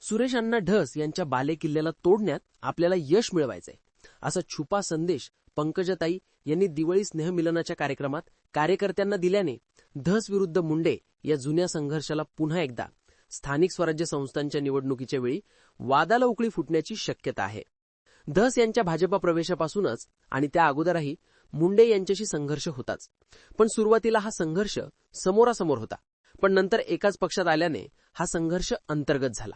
सुरेश अण्णा ढस यांच्या बालेकिल्ल्याला तोडण्यात आपल्याला यश मिळवायचंय. असा छुपा संदेश पंकजताई यांनी दिवाळी स्नेहमिलनाच्या कार्यक्रमात कार्यकर्त्यांना दिल्याने धस विरुद्ध मुंडे या जुन्या संघर्षाला पुन्हा एकदा स्थानिक स्वराज्य संस्थांच्या निवडणुकीच्या वेळी वादाला उकळी फुटण्याची शक्यता आहे. धस यांच्या भाजपा प्रवेशापासूनच आणि त्या अगोदरही मुंडे यांच्याशी संघर्ष होताच. पण सुरुवातीला हा संघर्ष समोरासमोर होता. पण नंतर एकाच पक्षात आल्याने हा संघर्ष अंतर्गत झाला.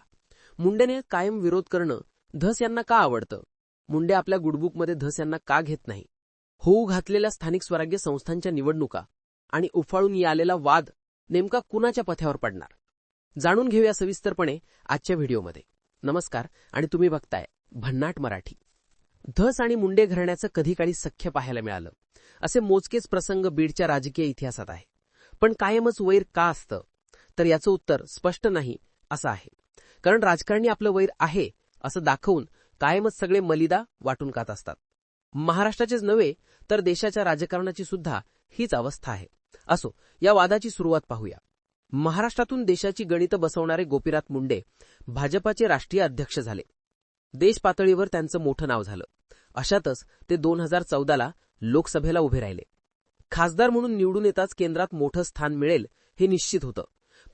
मुंडेने कायम विरोध करणं धस यांना का आवडतं? मुंडे आपल्या गुडबुकमध्ये धस यांना का घेत नाही? होऊ घातलेल्या स्थानिक स्वराज्य संस्थांच्या निवडणुका आणि उफाळून आलेला वाद नेमका कुणाच्या पथ्यावर पडणार? जाणून घेऊया सविस्तरपणे आजच्या व्हिडिओमध्ये. नमस्कार आणि तुम्ही बघताय भन्नाट मराठी. धस आणि मुंडे घराण्याचं कधी काळी सख्य पाहायला मिळालं. असे मोजकेच प्रसंग बीडच्या राजकीय इतिहासात आहे. पण कायमच वैर का असतं? तर याचं उत्तर स्पष्ट नाही असं आहे. कारण राजकारणी आपलं वैर आहे असं दाखवून कायमच सगळे मलिदा वाटून कात असतात. महाराष्ट्राचेच नव्हे तर देशाच्या राजकारणाची सुद्धा हीच अवस्था आहे. असो या वादाची सुरुवात पाहूया. महाराष्ट्रातून देशाची गणितं बसवणारे गोपीनाथ मुंडे भाजपाचे राष्ट्रीय अध्यक्ष झाले. देश पातळीवर त्यांचं मोठं नाव झालं. अशातच ते दोन हजार चौदाला लोकसभेला उभे राहिले. खासदार म्हणून निवडून येताच केंद्रात मोठं स्थान मिळेल हे निश्चित होतं.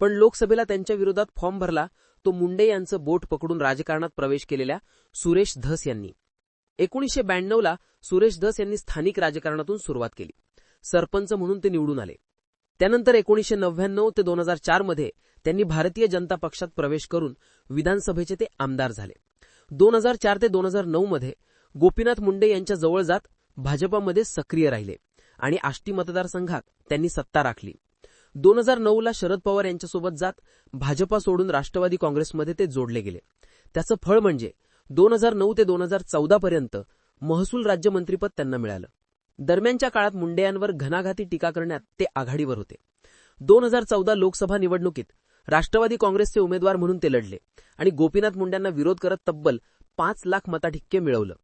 पण लोकसभेला त्यांच्या विरोधात फॉर्म भरला तो मुंडे यांचं बोट पकडून राजकारणात प्रवेश केलेल्या सुरेश धस यांनी. एकोणीसशे ब्याण्णवला सुरेश धस यांनी स्थानिक राजकारणातून सुरुवात केली. सरपंच म्हणून ते निवडून आले. त्यानंतर एकोणीसशे नव्याण्णव ते दोन हजार चारमध्ये त्यांनी भारतीय जनता पक्षात प्रवेश करून विधानसभेचे ते आमदार झाले. दोन हजार चार ते दोन हजार नऊमध्ये गोपीनाथ मुंडे यांच्या जवळ जात भाजपामध्ये सक्रिय राहिले आणि आष्टी मतदारसंघात त्यांनी सत्ता राखली. दोन हजार नऊला शरद पवार यांच्यासोबत जात भाजपा सोडून राष्ट्रवादी काँग्रेसमध्ये ते जोडले गेले. त्याचं फळ म्हणजे दोन हजार नऊ ते दोन हजार चौदा पर्यंत महसूल राज्यमंत्रीपद त्यांना मिळालं. दरम्यानच्या काळात मुंडे यांवर घणाघाती टीका करण्यात ते आघाडीवर होते. दोन हजार चौदा लोकसभा निवडणुकीत राष्ट्रवादी काँग्रेसचे उमेदवार म्हणून ते लढले आणि गोपीनाथ मुंड्यांना विरोध करत तब्बल पाच लाख मताधिक्य मिळवलं.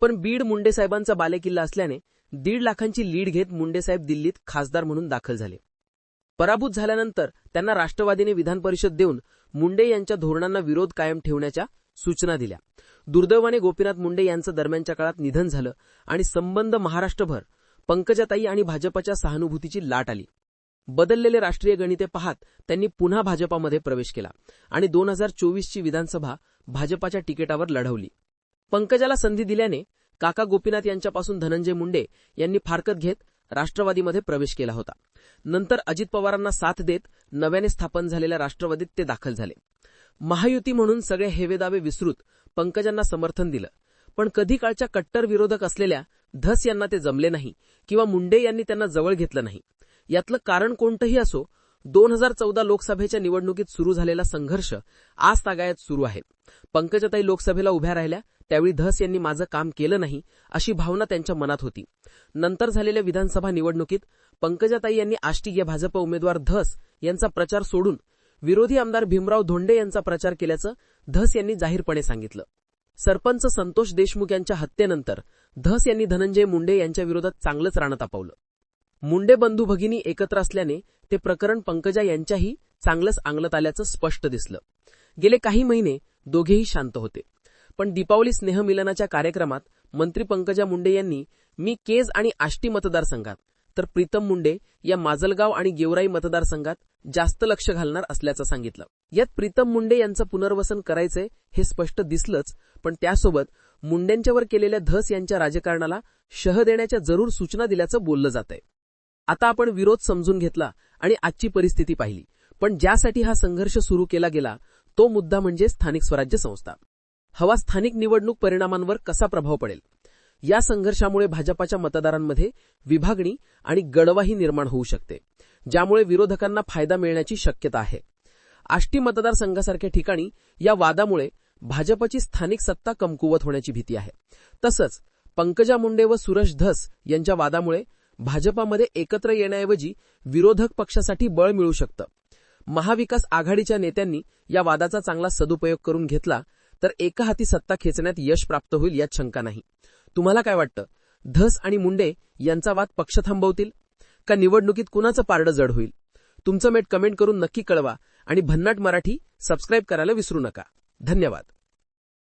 पण बीड मुंडे साहेबांचा बालेकिल्ला असल्याने दीड लाखांची लीड घेत मुंडेसाहेब दिल्लीत खासदार म्हणून दाखल झाले. पराभूत झाल्यानंतर त्यांना राष्ट्रवादीने विधान परिषद देऊन मुंडे यांच्या धोरणांना विरोध कायम ठेवण्याच्या सूचना दिल्या. दुर्दैवाने गोपीनाथ मुंडे यांचं दरम्यानच्या काळात निधन झालं आणि संबंध महाराष्ट्रभर पंकजाताई आणि भाजपाच्या सहानुभूतीची लाट आली. बदललेले राष्ट्रीय गणिते पाहत त्यांनी पुन्हा भाजपामध्ये प्रवेश केला आणि दोन हजार चोवीसची विधानसभा भाजपाच्या तिकिटावर लढवली. पंकजाला संधी दिल्याने काका गोपीनाथ यांच्यापासून धनंजय मुंडे यांनी फारकत घेत राष्ट्रवादीमध्ये प्रवेश केला होता. नंतर अजित पवारांना साथ देत नव्याने स्थापन झालेल्या राष्ट्रवादीत ते दाखल झाले. महायुती म्हणून सगळे हेवेदावे विसृत पंकजांना समर्थन दिलं. पण कधी काळच्या कट्टर विरोधक असलेल्या धस यांना ते जमले नाही किंवा मुंडे यांनी त्यांना जवळ घेतलं नाही. यातलं कारण कोणतंही असो दोन हजार चौदा लोकसभेच्या निवडणुकीत सुरू झालेला संघर्ष आज तागायत सुरू आहे. पंकजताई लोकसभेला उभ्या राहिल्या त्यावेळी धस यांनी माझं काम केलं नाही अशी भावना त्यांच्या मनात होती. नंतर झालेल्या विधानसभा निवडणुकीत पंकजाताई यांनी आष्टी या भाजप उमेदवार धस यांचा प्रचार सोडून विरोधी आमदार भीमराव धोंडे यांचा प्रचार केल्याचं धस यांनी जाहीरपणे सांगितलं. सरपंच संतोष देशमुख यांच्या हत्येनंतर धस यांनी धनंजय मुंडे यांच्या विरोधात चांगलंच राणं तापवलं. मुंडे बंधू भगिनी एकत्र असल्याने ते प्रकरण पंकजा यांच्याही चांगलंच आंगलत आल्याचं स्पष्ट दिसलं. गेले काही महिने दोघेही शांत होते. पण दीपावली स्नेहमिलनाच्या कार्यक्रमात मंत्री पंकजा मुंडे यांनी मी केज आणि आष्टी मतदारसंघात तर प्रीतम मुंडे या माजलगाव आणि गेवराई मतदारसंघात जास्त लक्ष घालणार असल्याचं सांगितलं. यात प्रीतम मुंडे यांचं पुनर्वसन करायचंय हे स्पष्ट दिसलंच पण त्यासोबत मुंडेंच्यावर केलेल्या धस यांच्या राजकारणाला शह देण्याच्या जरूर सूचना दिल्याचं बोललं जातंय. आता आपण विरोध समजून घेतला आणि आजची परिस्थिती पाहिली. पण ज्यासाठी हा संघर्ष सुरू केला गेला तो मुद्दा म्हणजे स्थानिक स्वराज्य संस्था. हवा स्थानिक निवडणूक परिणामांवर कसा प्रभाव पडेल? या संघर्षामुळे भाजपाच्या मतदारांमध्ये विभागणी आणि गडवाही निर्माण होऊ शकते ज्यामुळे विरोधकांना फायदा मिळण्याची शक्यता आहे. आष्टी मतदारसंघासारख्या ठिकाणी या वादामुळे भाजपची स्थानिक सत्ता कमकुवत होण्याची भीती आहे. तसंच पंकजा मुंडे व सुरेश धस यांच्या वादामुळे भाजपामध्ये एकत्र येण्याऐवजी विरोधक पक्षासाठी बळ मिळू शकतं. महाविकास आघाडीच्या नेत्यांनी या वादाचा चांगला सदुपयोग करून घेतला तर एका हाती सत्ता खेचण्यात यश प्राप्त होईल यात शंका नाही. तुम्हाला काय वाटतं? धस आणि मुंडे यांचा वाद पक्ष थांबवतील? का निवडणुकीत कुणाचं पारडं जड होईल? तुमचं मेट कमेंट करून नक्की कळवा आणि भन्नाट मराठी सबस्क्राईब करायला विसरू नका. धन्यवाद.